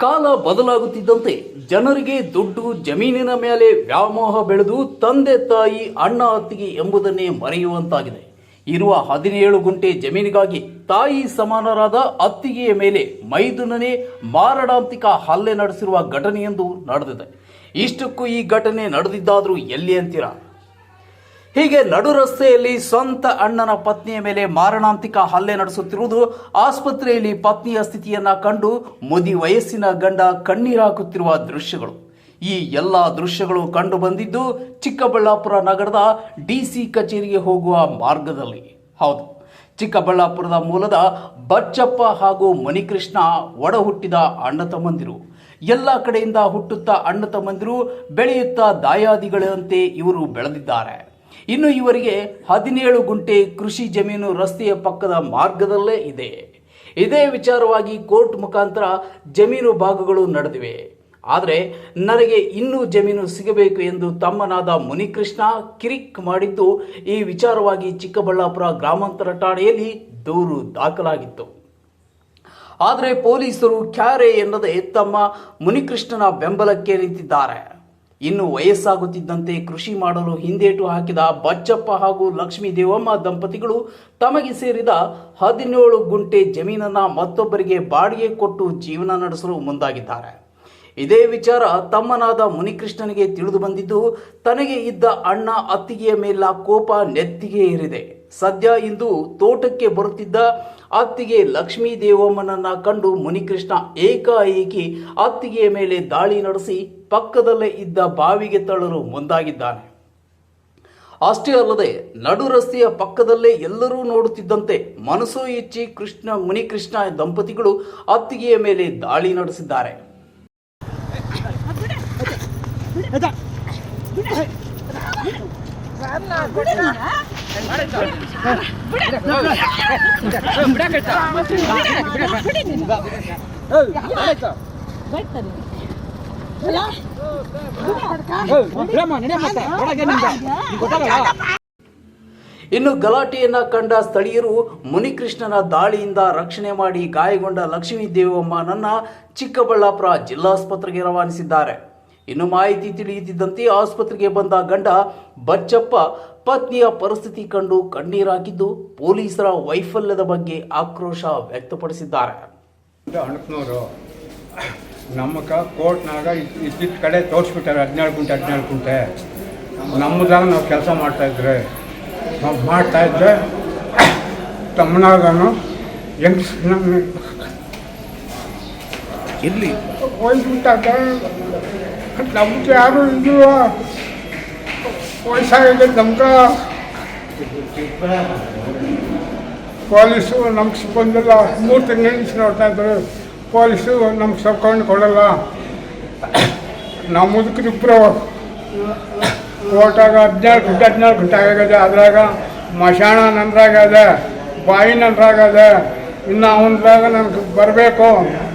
ಕಾಲ ಬದಲಾಗುತ್ತಿದ್ದಂತೆ ಜನರಿಗೆ ದುಡ್ಡು ಜಮೀನಿನ ಮೇಲೆ ವ್ಯಾಮೋಹ ಬೆಳೆದು ತಂದೆ ತಾಯಿ ಅಣ್ಣ ಅತ್ತಿಗೆ ಎಂಬುದನ್ನೇ ಮರೆಯುವಂತಾಗಿದೆ. ಇರುವ ಹದಿನೇಳು ಗುಂಟೆ ಜಮೀನಿಗಾಗಿ ತಾಯಿ ಸಮಾನರಾದ ಅತ್ತಿಗೆಯ ಮೇಲೆ ಮೈದುನನೆ ಮಾರಣಾಂತಿಕ ಹಲ್ಲೆ ನಡೆಸಿರುವ ಘಟನೆಯೊಂದು ನಡೆದಿದೆ. ಇಷ್ಟಕ್ಕೂ ಈ ಘಟನೆ ನಡೆದಿದ್ದಾದರೂ ಎಲ್ಲಿ ಅಂತೀರಾ? ಹೀಗೆ ನಡು ರಸ್ತೆಯಲ್ಲಿ ಸ್ವಂತ ಅಣ್ಣನ ಪತ್ನಿಯ ಮೇಲೆ ಮಾರಣಾಂತಿಕ ಹಲ್ಲೆ ನಡೆಸುತ್ತಿರುವುದು ಆಸ್ಪತ್ರೆಯಲ್ಲಿ ಪತ್ನಿಯ ಸ್ಥಿತಿಯನ್ನ ಕಂಡು ಮುದಿ ವಯಸ್ಸಿನ ಗಂಡ ಕಣ್ಣೀರಾಕುತ್ತಿರುವ ದೃಶ್ಯಗಳು. ಈ ಎಲ್ಲ ದೃಶ್ಯಗಳು ಕಂಡು ಬಂದಿದ್ದು ಚಿಕ್ಕಬಳ್ಳಾಪುರ ನಗರದ ಡಿಸಿ ಕಚೇರಿಗೆ ಹೋಗುವ ಮಾರ್ಗದಲ್ಲಿ. ಹೌದು, ಚಿಕ್ಕಬಳ್ಳಾಪುರದ ಮೂಲದ ಬಚ್ಚಪ್ಪ ಹಾಗೂ ಮಣಿಕೃಷ್ಣ ಒಡ ಹುಟ್ಟಿದ ಅಣ್ಣ ತಮ್ಮಂದಿರು. ಎಲ್ಲ ಕಡೆಯಿಂದ ಹುಟ್ಟುತ್ತಾ ಅಣ್ಣ ತಮ್ಮಂದಿರು ಬೆಳೆಯುತ್ತಾ ದಾಯಾದಿಗಳಂತೆ ಇವರು ಬೆಳೆದಿದ್ದಾರೆ. ಇನ್ನು ಇವರಿಗೆ ಹದಿನೇಳು ಗುಂಟೆ ಕೃಷಿ ಜಮೀನು ರಸ್ತೆಯ ಪಕ್ಕದ ಮಾರ್ಗದಲ್ಲೇ ಇದೆ. ಇದೇ ವಿಚಾರವಾಗಿ ಕೋರ್ಟ್ ಮುಖಾಂತರ ಜಮೀನು ಭಾಗಗಳು ನಡೆದಿವೆ. ಆದರೆ ನನಗೆ ಇನ್ನೂ ಜಮೀನು ಸಿಗಬೇಕು ಎಂದು ತಮ್ಮನಾದ ಮುನಿಕೃಷ್ಣ ಕಿರಿಕ್ ಮಾಡಿದ್ದು ಈ ವಿಚಾರವಾಗಿ ಚಿಕ್ಕಬಳ್ಳಾಪುರ ಗ್ರಾಮಾಂತರ ಠಾಣೆಯಲ್ಲಿ ದೂರು ದಾಖಲಾಗಿತ್ತು. ಆದರೆ ಪೊಲೀಸರು ಕ್ಯಾರೆ ಎನ್ನದೇ ತಮ್ಮ ಮುನಿಕೃಷ್ಣನ ಬೆಂಬಲಕ್ಕೆ ನಿಂತಿದ್ದಾರೆ. ಇನ್ನು ವಯಸ್ಸಾಗುತ್ತಿದ್ದಂತೆ ಕೃಷಿ ಮಾಡಲು ಹಿಂದೇಟು ಹಾಕಿದ ಬಚ್ಚಪ್ಪ ಹಾಗೂ ಲಕ್ಷ್ಮೀ ದೇವಮ್ಮ ದಂಪತಿಗಳು ತಮಗೆ ಸೇರಿದ ಹದಿನೇಳು ಗುಂಟೆ ಜಮೀನನ್ನ ಮತ್ತೊಬ್ಬರಿಗೆ ಬಾಡಿಗೆ ಕೊಟ್ಟು ಜೀವನ ನಡೆಸಲು ಮುಂದಾಗಿದ್ದಾರೆ. ಇದೇ ವಿಚಾರ ತಮ್ಮನಾದ ಮುನಿಕೃಷ್ಣನಿಗೆ ತಿಳಿದು ಬಂದಿದ್ದು, ತನಗೆ ಇದ್ದ ಅಣ್ಣ ಅತ್ತಿಗೆಯ ಮೇಲ ಕೋಪ ನೆತ್ತಿಗೆ ಏರಿದೆ. ಸದ್ಯ ಇಂದು ತೋಟಕ್ಕೆ ಬರುತ್ತಿದ್ದ ಅತ್ತಿಗೆ ಲಕ್ಷ್ಮೀ ದೇವಮ್ಮನನ್ನ ಕಂಡು ಮುನಿಕೃಷ್ಣ ಏಕಾಏಕಿ ಅತ್ತಿಗೆಯ ಮೇಲೆ ದಾಳಿ ನಡೆಸಿ ಪಕ್ಕದಲ್ಲೇ ಇದ್ದ ಬಾವಿಗೆ ತಳ್ಳಲು ಮುಂದಾಗಿದ್ದಾನೆ. ಅಷ್ಟೇ ಅಲ್ಲದೆ, ನಡು ರಸ್ತೆಯ ಪಕ್ಕದಲ್ಲೇ ಎಲ್ಲರೂ ನೋಡುತ್ತಿದ್ದಂತೆ ಮನಸ್ಸು ಇಚ್ಚಿ ಕೃಷ್ಣ, ಮುನಿಕೃಷ್ಣ ದಂಪತಿಗಳು ಅತ್ತಿಗೆಯ ಮೇಲೆ ದಾಳಿ ನಡೆಸಿದ್ದಾರೆ. ಇನ್ನು ಗಲಾಟೆಯನ್ನ ಕಂಡ ಸ್ಥಳೀಯರು ಮುನಿಕೃಷ್ಣನ ದಾಳಿಯಿಂದ ರಕ್ಷಣೆ ಮಾಡಿ ಗಾಯಗೊಂಡ ಲಕ್ಷ್ಮೀ ದೇವಮ್ಮನನ್ನ ಚಿಕ್ಕಬಳ್ಳಾಪುರ ಜಿಲ್ಲಾಸ್ಪತ್ರೆಗೆ ರವಾನಿಸಿದ್ದಾರೆ. ಇನ್ನು ಮಾಹಿತಿ ತಿಳಿಯುತ್ತಿದ್ದಂತೆ ಆಸ್ಪತ್ರೆಗೆ ಬಂದ ಗಂಡ ಬಚ್ಚಪ್ಪ ಪತ್ನಿಯ ಪರಿಸ್ಥಿತಿ ಕಂಡು ಕಣ್ಣೀರಾಗಿದ್ದು ಪೊಲೀಸರ ವೈಫಲ್ಯದ ಬಗ್ಗೆ ಆಕ್ರೋಶ ವ್ಯಕ್ತಪಡಿಸಿದ್ದಾರೆ. ನಮ್ಮಕ ಕೋರ್ಟ್ನಾಗ ಇದ್ದಿದ್ದ ಕಡೆ ತೋರಿಸ್ಬಿಟ್ಟಾರೆ ಹದಿನೇಳು ಗುಂಟೆ ಹದಿನೇಳು ಗುಂಟೆ. ನಮ್ಮದಾಗ ನಾವು ಕೆಲಸ ಮಾಡ್ತಾಯಿದ್ರೆ ನಾವು ಮಾಡ್ತಾಯಿದ್ರೆ ತಮ್ಮನಾಗನು ಇಲ್ಲಿ ಎಲ್ಲಿ ಹೋಗ್ಬಿಟ್ಟಾಗ ನಮ್ಗೆ ಯಾರು ಇದು ವಯಸ್ಸಾಗಿದೆ ನಮ್ಗೆ ಪೊಲೀಸು ನಮ್ಗೆ ಸಿಬ್ಬಂದಿಲ್ಲ ಮೂರು ತಿಂಗಳು నుంచి ನೋಡ್ತಾ ಇದ್ರು ಪೊಲೀಸು ನಮ್ಗೆ ಸಬ್ಕೊಂಡು ಕೊಡಲ್ಲ ನಾವು ಮುದುಕರಿಬ್ಬರು ಓಟಾಗ ಹದಿನಾಲ್ಕು ಗಂಟೆ ಹದಿನಾಲ್ಕು ಗಂಟೆ ಆಗಿದೆ ಅದ್ರಾಗ ಮಶಾಣ ನಂದ್ರಾಗದೆ ಬಾಯಿ ನಂದ್ರಾಗದೆ ಇನ್ನು ಅವನದಾಗ ನನಗೆ ಬರಬೇಕು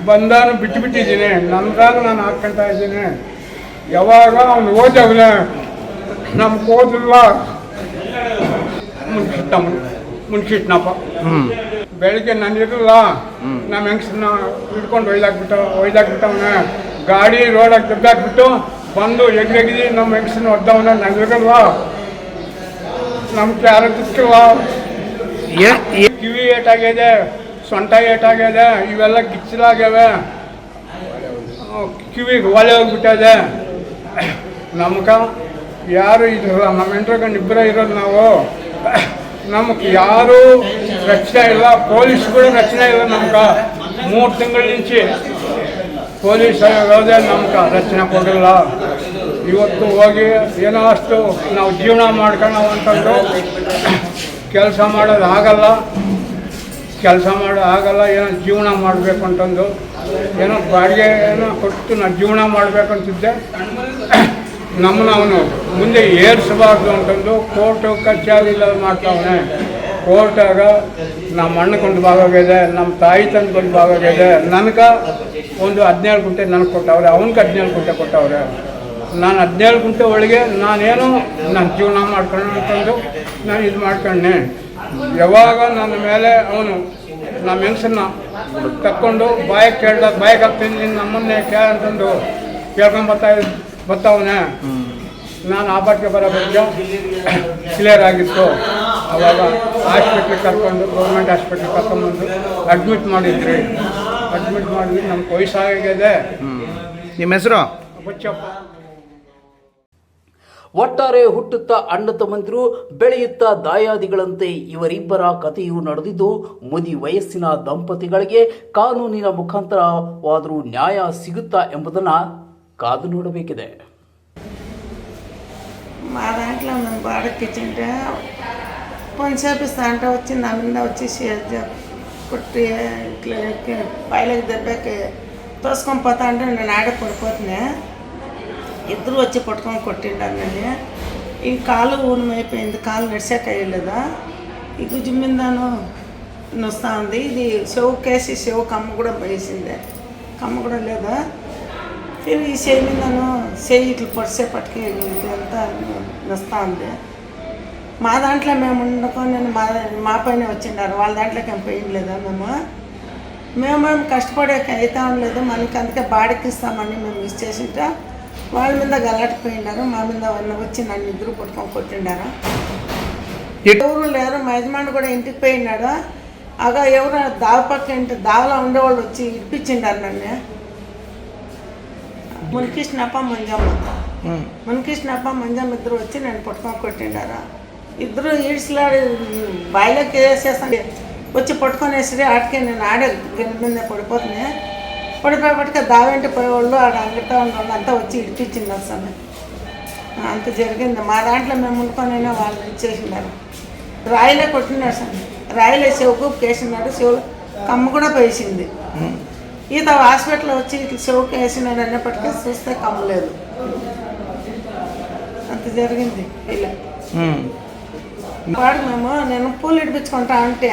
ಬಂದಾನು ಬಿಟ್ಟು ಬಿಟ್ಟಿದ್ದೀನಿ ನಂದ್ರಾಗ ನಾನು ಹಾಕ್ಕೊಳ್ತಾ ಇದ್ದೀನಿ ಯಾವಾಗ ಅವನು ಓದವನೆ ನಮ್ಗೆ ಓದಿಲ್ಲ ಮುನ್ಸಿಟ್ಟಮ್ಮ ಮುನ್ಸಿಟ್ನಪ್ಪ ಬೆಳಿಗ್ಗೆ ನಾನು ಇರಲ್ಲ ನಮ್ಮ ಹೆಂಗಸನ್ನ ಹಿಡ್ಕೊಂಡು ಒಯ್ದಾಕ್ಬಿಟ್ಟ ಒಯ್ದಾಕ್ಬಿಟ್ಟವನ. ಗಾಡಿ ರೋಡಾಗಿ ತೆಗ್ದಾಕ್ಬಿಟ್ಟು ಬಂದು ಎಗ್ರೆಗಿದಿ ನಮ್ಮ ಹೆಂಗಸನ್ನ ಒದ್ದವನ. ನಾನು ಇರಲ್ಲ ನಮ್ಗೆ ಯಾರು ಕಿವಿ ಏಟಾಗಿದೆ ಸೊಂಟ ಏಟಾಗಿದೆ ಇವೆಲ್ಲ ಕಿಚ್ಚಲಾಗ್ಯವೆ ಕಿವಿಗೆ ಒಲೆ ಹೋಗ್ಬಿಟ್ಟದೆ. ನಮ್ಗೆ ಯಾರು ಇದ್ರಲ್ಲ ನಮ್ಮ ಹೆಂಡ್ರಗಂಡು ಇಬ್ಬರೇ ಇರೋದು ನಾವು. ನಮಗೆ ಯಾರೂ ರಕ್ಷಣೆ ಇಲ್ಲ, ಪೊಲೀಸ್ಗಳು ರಕ್ಷಣೆ ಇಲ್ಲ ನಮ್ಗೆ. ಮೂರು ತಿಂಗಳ ನಿಂಚಿ ಪೊಲೀಸ್ ಹೋದೆ ನಮ್ಗೆ ರಕ್ಷಣೆ ಕೊಡಲ್ಲ ಇವತ್ತು ಹೋಗಿ ಏನೋ ಅಷ್ಟು ನಾವು ಜೀವನ ಮಾಡ್ಕೊಳ್ಳೋ ಅಂತಂದು ಕೆಲಸ ಮಾಡೋದು ಆಗಲ್ಲ. ಕೆಲಸ ಮಾಡೋ ಆಗಲ್ಲ, ಏನೋ ಜೀವನ ಮಾಡಬೇಕು ಅಂತಂದು ಏನೋ ಬಾಡಿಗೆ ಏನೋ ಕೊಟ್ಟು ನಾನು ಜೀವನ ಮಾಡಬೇಕಂತಿದ್ದೆ. ನಮ್ಮನ್ನ ಅವನು ಮುಂದೆ ಏರಿಸಬಾರ್ದು ಅಂತಂದು ಕೋರ್ಟು ಕಚೇರಿ ಮಾಡ್ತಾವನೆ. ಕೋರ್ಟಾಗ ನಮ್ಮ ಅಣ್ಣಕೊಂಡು ಭಾಗವಾಗಿದೆ ನಮ್ಮ ತಾಯಿ ತಂದ್ಕೊಂಡು ಭಾಗವಾಗಿದೆ ನನಗೆ ಒಂದು ಹದಿನೇಳು ಗುಂಟೆ ನನಗೆ ಕೊಟ್ಟವ್ರೆ, ಅವನಿಗೆ ಹದಿನೇಳು ಗುಂಟೆ ಕೊಟ್ಟವ್ರೆ. ನಾನು ಹದಿನೇಳು ಗುಂಟೆ ಒಳಗೆ ನಾನೇನು ನನ್ನ ಜೀವನ ಮಾಡ್ಕೊಂಡು ಅಂತಂದು ನಾನು ಇದು ಮಾಡ್ಕೊಂಡೆ ಯಾವಾಗ ನನ್ನ ಮೇಲೆ ಅವನು ನಮ್ಮ ಹೆಂಗಸನ್ನ ತಕ್ಕೊಂಡು ಬಾಯಕ್ಕೆ ಕೇಳ್ದಾಗ ಬಾಯಕ್ಕೆ ಹಾಕ್ತೀನಿ ನಿನ್ನ ನಮ್ಮನ್ನೇ ಕೇಳ ಅಂತಂದು ಕೇಳ್ಕೊಂಡು ಗೊತ್ತವನೇ ನಾನು ಆ ಬಟ್ಟೆ ಬರೋ ಬಗ್ಗೆ ಕ್ಲಿಯರ್ ಆಗಿತ್ತು. ಅವಾಗ ಹಾಸ್ಪಿಟ್ಲಿಗೆ ಕರ್ಕೊಂಡು ಗೌರ್ಮೆಂಟ್ ಹಾಸ್ಪಿಟ್ಲಿಗೆ ಕರ್ಕೊಂಡ್ಬಂದು ಅಡ್ಮಿಟ್ ಮಾಡಿದ್ರಿ. ಅಡ್ಮಿಟ್ ಮಾಡಿದ್ವಿ ನಮ್ಗೆ ವಯಸ್ಸಾಗಿದೆ. ನಿಮ್ಮ ಹೆಸರು? ಬುಚ್ಚಪ್ಪ. ಒಟ್ಟಾರೆ ಹುಟ್ಟುತ್ತಾ ಅಣ್ಣ ತಮ್ಮಂದಿರು ಬೆಳೆಯುತ್ತಾ ದಾಯಾದಿಗಳಂತೆ ಇವರಿಬ್ಬರ ಕಥೆಯು ನಡೆದಿದ್ದು ಮುದಿ ವಯಸ್ಸಿನ ದಂಪತಿಗಳಿಗೆ ಕಾನೂನಿನ ಮುಖಾಂತರವಾದರೂ ನ್ಯಾಯ ಸಿಗುತ್ತಾ ಎಂಬುದನ್ನು కాదు ನೋಡಬೇಕಿದೆ మా దాంట్లో మేము బాడకి ఇచ్చింటే పని చేపిస్తా అంటే వచ్చి నా మీద వచ్చి షేర్ కుట్టి ఇట్లా ఎక్కి బయలుకి దెబ్బకి తోసుకొని పోతా అంటే నేను ఆడ పడిపోతున్నా ఇద్దరు వచ్చి పట్టుకొని కొట్టిండారు నన్ను ఈ కాలు ఊనం అయిపోయింది కాలు నడిచాక అయ్యలేదా ఈ గుజ్జు మీదను నొస్తా ఉంది ఇది చెవు కేసి చెవు కమ్మ కూడా వేసింది కమ్మ కూడా లేదా ఈ చేయి మీదను చేయి ఇట్లా పొడిసేపటికి ఇదంతా నొస్తా ఉంది మా దాంట్లో మేము నేను మా మా పైన వచ్చిండారు వాళ్ళ దాంట్లోకి ఏం పోయలేదా మేము మేమేం కష్టపడే అవుతా ఉండలేదు మనకి అందుకే బాడీకి ఇస్తామని మేము మిస్ చేసింట వాళ్ళ మీద గలాటిపోయినారు మా మీద వచ్చి నన్ను ఇద్దరు పట్టుకొని కొట్టిండారు ఎవరు లేరు మా యజమాని కూడా ఇంటికి పోయినాడు అగా ఎవరు దావ పక్క ఇంటి దావలో ఉండేవాళ్ళు వచ్చి ఇప్పించిండారు నన్ను మునికృష్ణప్ప మంజమ్మ. మునికృష్ణప్ప మంజమ్మ ఇద్దరు వచ్చి నేను పట్టుకొని కొట్టిండారు? ఇద్దరు ఈడ్స్లాడి బాయిలోకి వేసేస్తాను వచ్చి పట్టుకొని వేసి ఆడికే నేను ఆడే గిన్నె మీద పడిపోతున్నా. పడిపోయేపటికి దావెంటి పోయేవాళ్ళు ఆడ అంగటా ఉన్నవాళ్ళు అంతా వచ్చి ఇడిపించింది అసలు అంత జరిగింది. మా దాంట్లో మేము ఉండుకొనైనా వాళ్ళు ఇచ్చేసినారు రాయిలే కొట్టినాడు సార్ రాయిలే చెవుకు కేసినాడు చెవు కమ్మ కూడా పేసింది ఈత హాస్పిటల్ వచ్చి ఇట్లా చెవుకు వేసినాడు అనేప్పటికీ చూస్తే కమ్మ లేదు. అంత జరిగింది ఇలా. వాడు మేము నేను పూలు ఇడిపించుకుంటా అంటే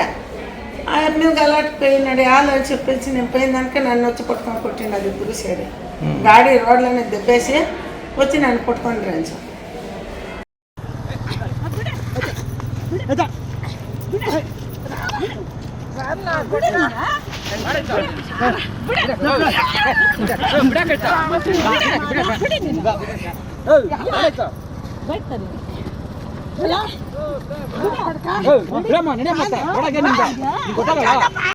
ఆ మీద గలాట్ పోయినాడు ఆలో చెప్పేసి నేను పోయిందానికి నన్ను వచ్చి పట్టుకొని కొట్టిండు అది ఇద్దరు సరే గాడి రోడ్లనే దెబ్బేసి వచ్చి నన్ను పట్టుకొని రండి ಬಿಡಮ್ಮ ಒಳಗೆ ನಿಂದ ಗೊತ್ತಾಗಲ್ಲ